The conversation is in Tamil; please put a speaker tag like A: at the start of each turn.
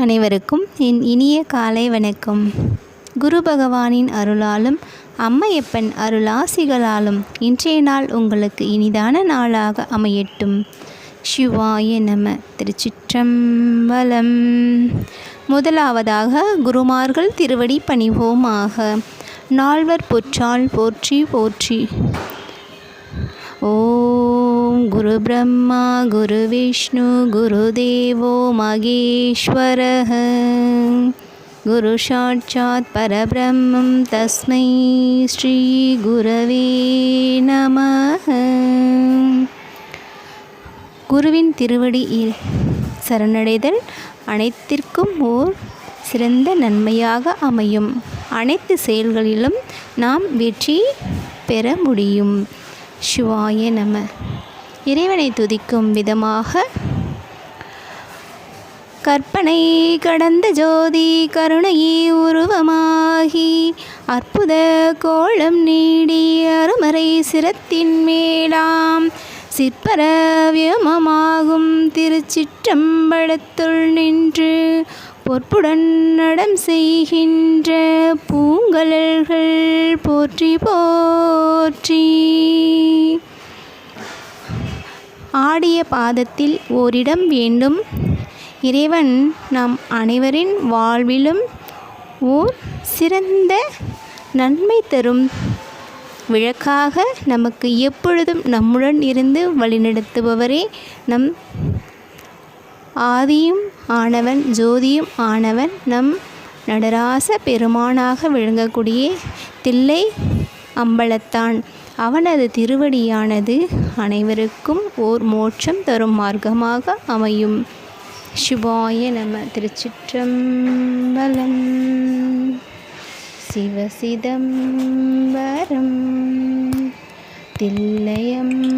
A: அனைவருக்கும் என் இனிய காலை வணக்கம். குரு பகவானின் அருளாலும் அம்மையப்பன் அருளாசிகளாலும் இன்றைய நாள் உங்களுக்கு இனிதான நாளாக அமையட்டும். சிவாய நம திருச்சிற்றம்பலம். முதலாவதாக குருமார்கள் திருவடி பணிவோமாக. நால்வர் பொற்றால் போற்றி போற்றி. ஓ குரு பிரம்மா குரு விஷ்ணு குரு தேவோ மகேஸ்வர குரு சாட்சாத் பரபிரம்மம் தஸ்மை ஸ்ரீ குரவே நம குருவின் திருவடி சரணடைதல் அனைத்திற்கும் ஓர் சிறந்த நன்மையாக அமையும். அனைத்து செயல்களிலும் நாம் வெற்றி பெற முடியும். சிவாய நம. இறைவனை துதிக்கும் விதமாக கற்பனை கடந்த ஜோதி கருணையே உருவமாகி அற்புத கோலம் நீடி அருமறை சிரத்தின் மேலாம் சிற்பரவியமமாகும் திருச்சிற்றம்பலத்துள் நின்று பொற்புடன் நடம் செய்கின்ற பூங்கலல்கள் போற்றி போற்றி ஆடிய பாதத்தில் ஓரிடம் வேண்டும். இறைவன் நம் அனைவரின் வாழ்விலும் ஓர் சிறந்த நன்மை தரும். விளக்காக நமக்கு எப்பொழுதும் நம்முடன் இருந்து வழிநடத்துபவரே நம் ஆதியும் ஆனவன் ஜோதியும் ஆனவன் நம் நடராச பெருமானாக விளங்கக்கூடிய தில்லை அம்பலத்தான். அவனது திருவடியானது அனைவருக்கும் ஓர் மோட்சம் தரும் மார்க்கமாக அமையும். சிவாய நம. திருச்சிற்றம்பலம். சிவசிதம்பரம். தில்லையம்